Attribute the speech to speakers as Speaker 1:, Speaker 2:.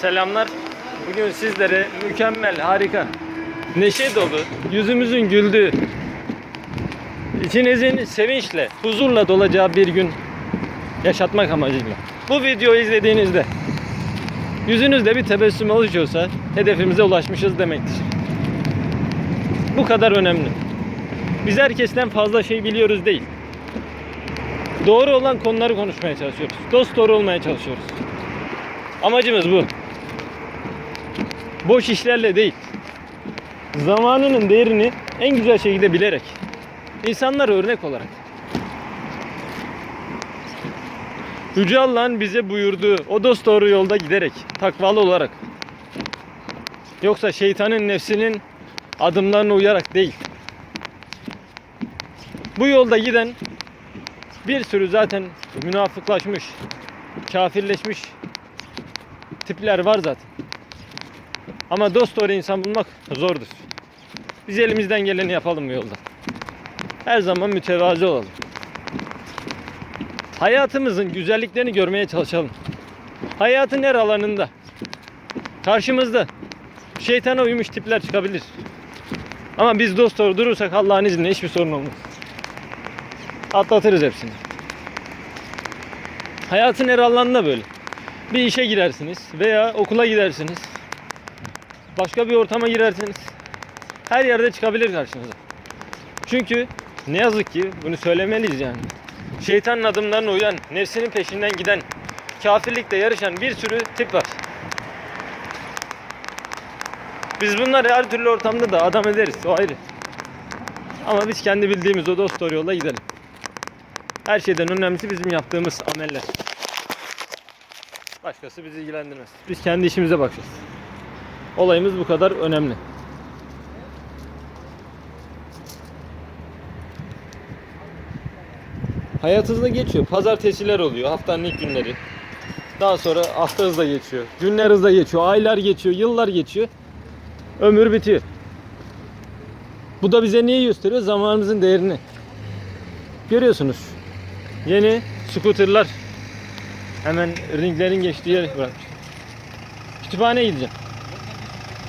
Speaker 1: selamlar. Bugün sizlere mükemmel, harika, neşe dolu, yüzümüzün güldüğü, içinizin sevinçle, huzurla dolacağı bir gün yaşatmak amacıyla. Bu videoyu izlediğinizde yüzünüzde bir tebessüm oluşuyorsa hedefimize ulaşmışız demektir. Bu kadar önemli. Biz herkesten fazla şey biliyoruz değil. Doğru olan konuları konuşmaya çalışıyoruz. Dost doğru olmaya çalışıyoruz. Amacımız bu. Boş işlerle değil. Zamanının değerini en güzel şekilde bilerek. insanlara örnek olarak. Yüce Allah'ın bize buyurduğu o dost doğru yolda giderek, takvalı olarak. Yoksa şeytanın nefsinin adımlarına uyarak değil. Bu yolda giden bir sürü zaten münafıklaşmış, kafirleşmiş tipler var zaten. Ama dost doğru insan bulmak zordur. Biz elimizden geleni yapalım bu yolda. Her zaman mütevazi olalım. Hayatımızın güzelliklerini görmeye çalışalım. Hayatın her alanında. Karşımızda şeytana uymuş tipler çıkabilir. Ama biz dost doğru durursak Allah'ın izniyle hiçbir sorun olmaz. Atlatırız hepsini. Hayatın her alanında böyle. Bir işe girersiniz veya okula gidersiniz. Başka bir ortama girersiniz. Her yerde çıkabilir karşınıza. Çünkü ne yazık ki bunu söylemeliyiz yani. Şeytanın adımlarına uyan, nefsinin peşinden giden, kafirlikte yarışan bir sürü tip var. Biz bunları her türlü ortamda da adam ederiz, o ayrı. Ama biz kendi bildiğimiz o dost doğru yolda gidelim. Her şeyden önemlisi bizim yaptığımız ameller. Başkası bizi ilgilendirmez. Biz kendi işimize bakacağız. Olayımız bu kadar önemli. Hayat hızlı geçiyor. Pazartesiler oluyor. Haftanın ilk günleri. Daha sonra hafta hızla geçiyor. Günler hızla geçiyor. Aylar geçiyor. Yıllar geçiyor. Ömür bitiyor. Bu da bize neyi gösteriyor? Zamanımızın değerini. Görüyorsunuz. Yeni scooterlar hemen ringlerin geçtiği yere bırakmış. Kütüphaneye gideceğim.